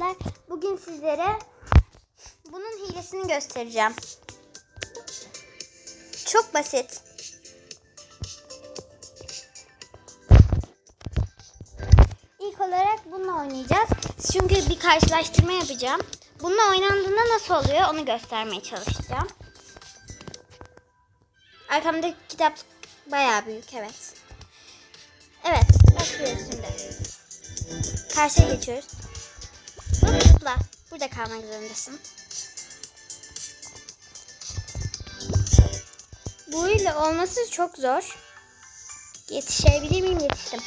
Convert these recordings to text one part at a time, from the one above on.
arkadaşlar. Bugün sizlere bunun hilesini göstereceğim. Çok basit. İlk olarak bununla oynayacağız. Çünkü bir karşılaştırma yapacağım. Bununla oynandığında nasıl oluyor onu göstermeye çalışacağım. Arkamdaki kitap bayağı büyük evet. Evet başlıyoruz şimdi. Karşıya geçiyoruz. Zıpla. Burada kalmak zorundasın. Bu ile olması çok zor. Yetişebilir miyim? Yetiştim.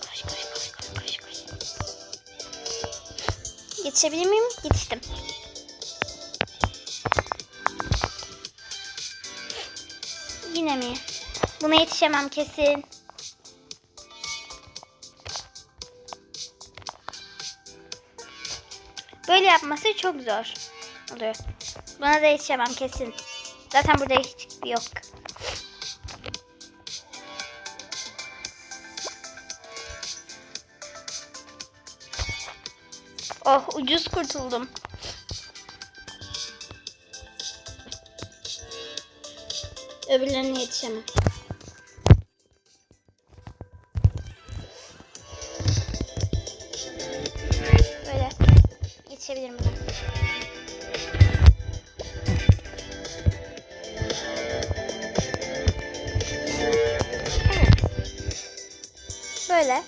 Koş. Yetişebilir miyim? Yetiştim. Yine mi? Buna yetişemem kesin. Böyle yapması çok zor oluyor. Buna da yetişemem kesin. Zaten burada hiç yok. Oh ucuz kurtuldum. Öbürlerine yetişemem. Yetişebilirim buna. Evet. Böyle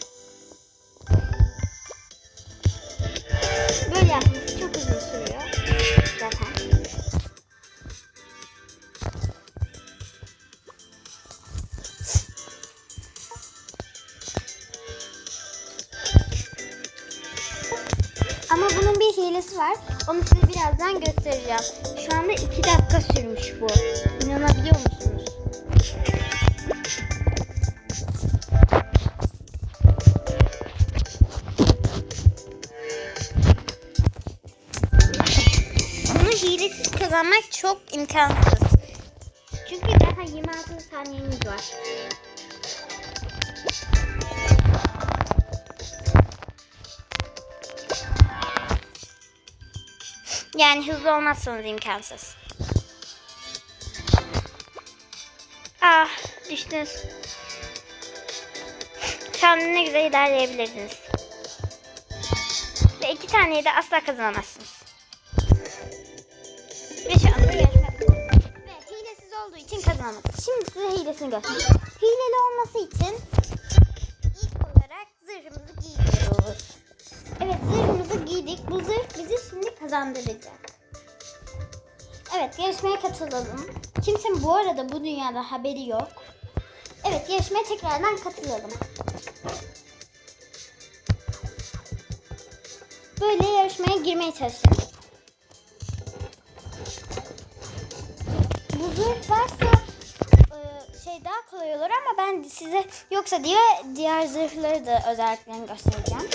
hilesi var. Onu size birazdan göstereceğim. Şu anda 2 dakika sürmüş bu. İnanabiliyor musunuz? Bunu hilesiz kazanmak çok imkansız. Çünkü daha 26 saniyemiz var. Yani hızlı olmazsanız imkansız. Ah düştünüz. An ne güzel ilerleyebilirdiniz. Ve iki taneyi de asla kazanamazsınız. Ve şu anda yarışma Ve hilesiz olduğu için kazanamadık. Şimdi size hilesini göstereyim. Hileli olması için ilk olarak zırhımızı giyiyoruz. Evet zırhımızı giydik. Bu zırh bizi şimdi kazandıracak. Evet yarışmaya katılalım. Kimsenin bu arada bu dünyada haberi yok. Evet yarışmaya tekrardan katılalım. Böyle yarışmaya girmeye çalışın. Bu zırh varsa e, şey daha kolay olur ama ben size yoksa diye diğer zırhları da özelliklerini göstereceğim.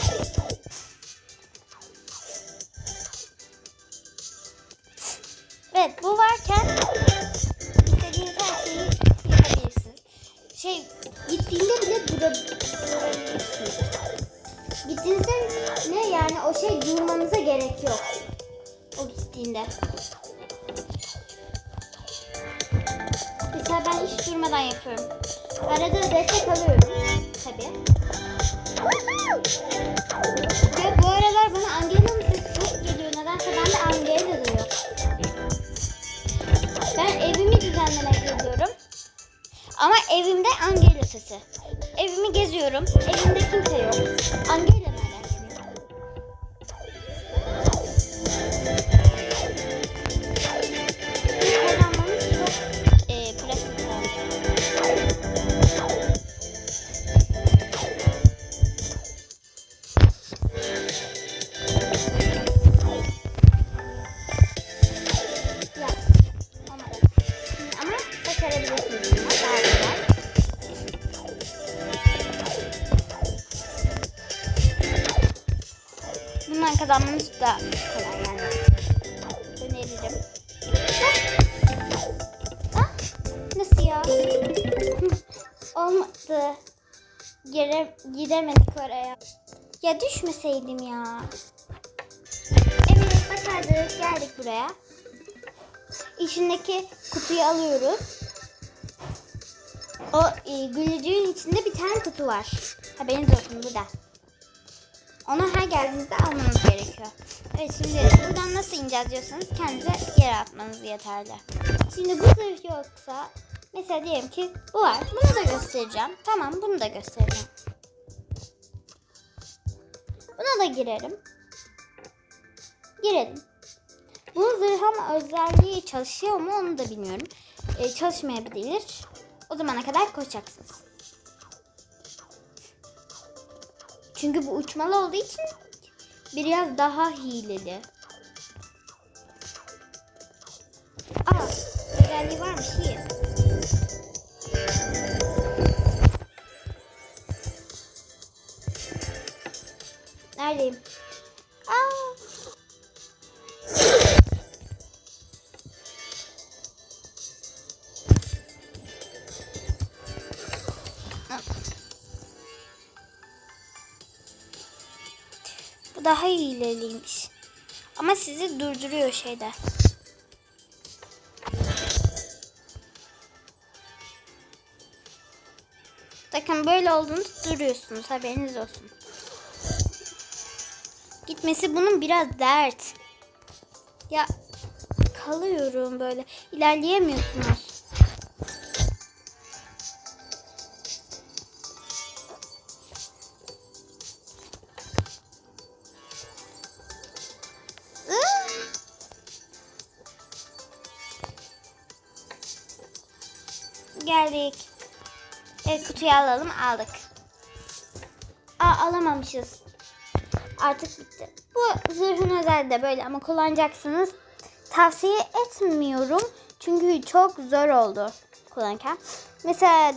Evet bu varken istediğiniz her şeyi yapabilirsiniz. Şey gittiğinde bile durabilirsiniz. Gittiğinizde ne yani o şey durmanıza gerek yok. O gittiğinde. Mesela ben hiç durmadan yapıyorum. Arada destek alıyorum. Tabii. Ve evimde Angela sesi. Evimi geziyorum. Evimde kimse yok. Angela Kazanmanız da kolay yani. Öneririm. Ah, nasıl ya? Olmadı. gire, giremedik oraya. Ya düşmeseydim ya. Evet başardık geldik buraya. İçindeki kutuyu alıyoruz. O e, gülücüğün içinde bir tane kutu var. Haberiniz olsun burada. Onu her geldiğinizde almanız gerekiyor. Evet şimdi buradan nasıl ineceğiz diyorsanız kendinize yere atmanız yeterli. Şimdi bu zırh yoksa mesela diyelim ki bu var. Bunu da göstereceğim. Tamam bunu da göstereceğim. Buna da girerim. Girelim. Bu zırh ama özelliği çalışıyor mu onu da bilmiyorum. Ee, çalışmayabilir. O zamana kadar koşacaksınız. Çünkü bu uçmalı olduğu için biraz daha hileli. Aa, özelliği varmış iyi. Daha hileliymiş. Ama sizi durduruyor şeyde. Bakın böyle olduğunu duruyorsunuz haberiniz olsun. Gitmesi bunun biraz dert. Ya kalıyorum böyle. İlerleyemiyorsunuz. Geldik. Evet kutuyu alalım. Aldık. Aa alamamışız. Artık bitti. Bu zırhın özelliği de böyle ama kullanacaksınız. Tavsiye etmiyorum. Çünkü çok zor oldu kullanırken. Mesela